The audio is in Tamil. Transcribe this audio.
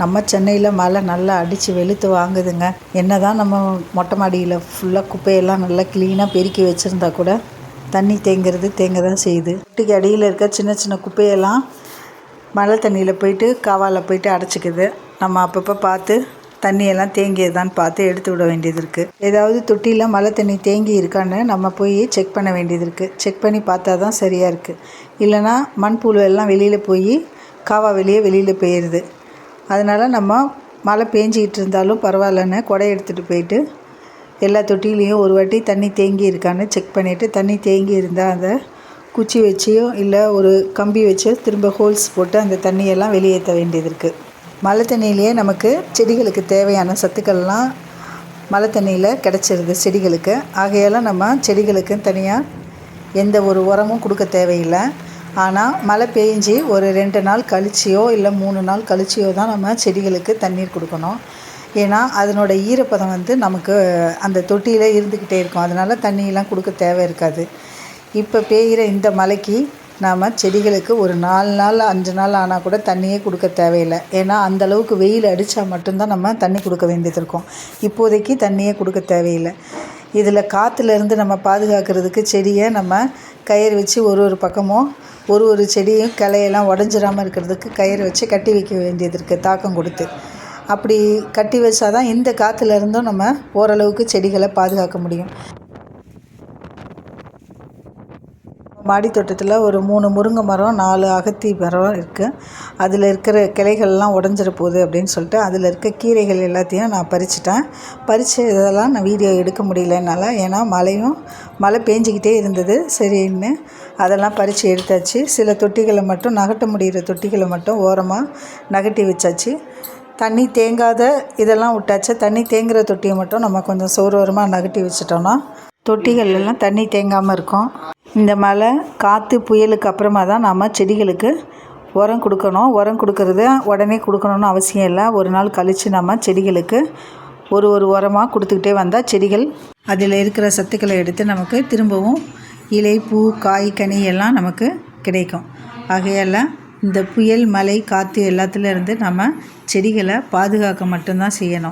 நம்ம சென்னையில் மழை நல்லா அடித்து வெளுத்து வாங்குதுங்க. என்ன தான் நம்ம மொட்டை மாடியில் ஃபுல்லாக குப்பையெல்லாம் நல்லா க்ளீனாக பெருக்கி வச்சுருந்தா கூட தண்ணி தேங்கிறது தேங்க தான் செய்யுது. வீட்டுக்கு அடியில் இருக்க சின்ன சின்ன குப்பையெல்லாம் மழை தண்ணியில் போயிட்டு காவாவில் போயிட்டு அடைச்சிக்குது. நம்ம அப்பப்போ பார்த்து தண்ணியெல்லாம் தேங்கியதான்னு பார்த்து எடுத்து விட வேண்டியது இருக்குது ஏதாவது தொட்டியில் மழை தண்ணி தேங்கி இருக்கான்னு நம்ம போய் செக் பண்ண வேண்டியது இருக்குது செக் பண்ணி பார்த்தா தான் சரியாக இருக்குது இல்லைன்னா மண்புழு எல்லாம் வெளியில் போய் காவா வெளியே வெளியில் போயிடுது அதனால் நம்ம மழை பேஞ்சிக்கிட்டு இருந்தாலும் பரவாயில்லன்னு குடை எடுத்துகிட்டு போயிட்டு எல்லா தொட்டிலையும் ஒரு வாட்டி தண்ணி தேங்கி இருக்கான்னு செக் பண்ணிவிட்டு தண்ணி தேங்கி இருந்தால் அதை குச்சி வச்சியோ இல்லை ஒரு கம்பி வச்சோ திரும்ப ஹோல்ஸ் போட்டு அந்த தண்ணியெல்லாம் வெளியேற்ற வேண்டியது இருக்குது மழை தண்ணியிலேயே நமக்கு செடிகளுக்கு தேவையான சத்துக்கள்லாம் மழை தண்ணியில் கிடச்சிருது செடிகளுக்கு. ஆகையால் நம்ம செடிகளுக்கு தனியாக எந்த ஒரு உரமும் கொடுக்க தேவையில்லை. ஆனால் மழை பெஞ்சி ஒரு ரெண்டு நாள் கழிச்சியோ இல்லை மூணு நாள் கழிச்சியோ தான் நம்ம செடிகளுக்கு தண்ணீர் கொடுக்கணும். ஏன்னா அதனோட ஈரப்பதம் வந்து நமக்கு அந்த தொட்டியில் இருந்துக்கிட்டே இருக்கும். அதனால் தண்ணியெலாம் கொடுக்க தேவை இருக்காது. இப்போ பெய்கிற இந்த மழைக்கு நாம் செடிகளுக்கு ஒரு நாலு நாள் அஞ்சு நாள் ஆனால் கூட தண்ணியே கொடுக்க தேவையில்லை. ஏன்னா அந்தளவுக்கு வெயில் அடித்தா மட்டும்தான் நம்ம தண்ணி கொடுக்க வேண்டியது இருக்கும். இப்போதைக்கு தண்ணியே கொடுக்க தேவையில்லை. இதில் காற்றுலேருந்து நம்ம பாதுகாக்கிறதுக்கு செடியை நம்ம கயிறு வச்சு ஒரு ஒரு பக்கமும் ஒரு ஒரு செடியும் கிளையெல்லாம் உடஞ்சிராமல் இருக்கிறதுக்கு கயிறு வச்சு கட்டி வைக்க வேண்டியது இருக்குது தாக்கம் கொடுத்து. அப்படி கட்டி வச்சா தான் இந்த காற்றுல இருந்தும் நம்ம ஓரளவுக்கு செடிகளை பாதுகாக்க முடியும். மாடி தோட்டத்தில் ஒரு மூணு முருங்கை மரம் நாலு அகத்தி மரம் இருக்குது அதில் இருக்கிற கிளைகள்லாம் உடஞ்சிட போகுது அப்படின்னு சொல்லிட்டு அதில் இருக்க கீரைகள் எல்லாத்தையும் நான் பறிச்சிட்டேன். பறித்து இதெல்லாம் நான் வீடியோ எடுக்க முடியல என்னால். ஏன்னா மழையும் மழை பேஞ்சிக்கிட்டே இருந்தது. சரின்னு அதெல்லாம் பறித்து எடுத்தாச்சு. சில தொட்டிகளை மட்டும் நகட்ட முடிகிற தொட்டிகளை மட்டும் ஓரமாக நகட்டி வச்சாச்சு. தண்ணி தேங்காத இதெல்லாம் விட்டாச்சு. தண்ணி தேங்குகிற தொட்டியை மட்டும் நம்ம கொஞ்சம் சோர்வரமாக நகட்டி வச்சிட்டோன்னா தொட்டிகளெல்லாம் தண்ணி தேங்காமல் இருக்கும். இந்த மழை காற்று புயலுக்கு அப்புறமா தான் நாம் செடிகளுக்கு உரம் கொடுக்கணும். உரம் கொடுக்கறது உடனே கொடுக்கணுன்னு அவசியம் இல்லை. ஒரு நாள் கழித்து நம்ம செடிகளுக்கு ஒரு ஒரு உரமாக கொடுத்துக்கிட்டே வந்தால் செடிகள் அதில் இருக்கிற சத்துக்களை எடுத்து நமக்கு திரும்பவும் இலை பூ காய் கனி எல்லாம் நமக்கு கிடைக்கும். ஆகையால் இந்த புயல் மழை காற்று எல்லாத்துலேருந்து நம்ம செடிகளை பாதுகாக்க மட்டும்தான் செய்யணும்.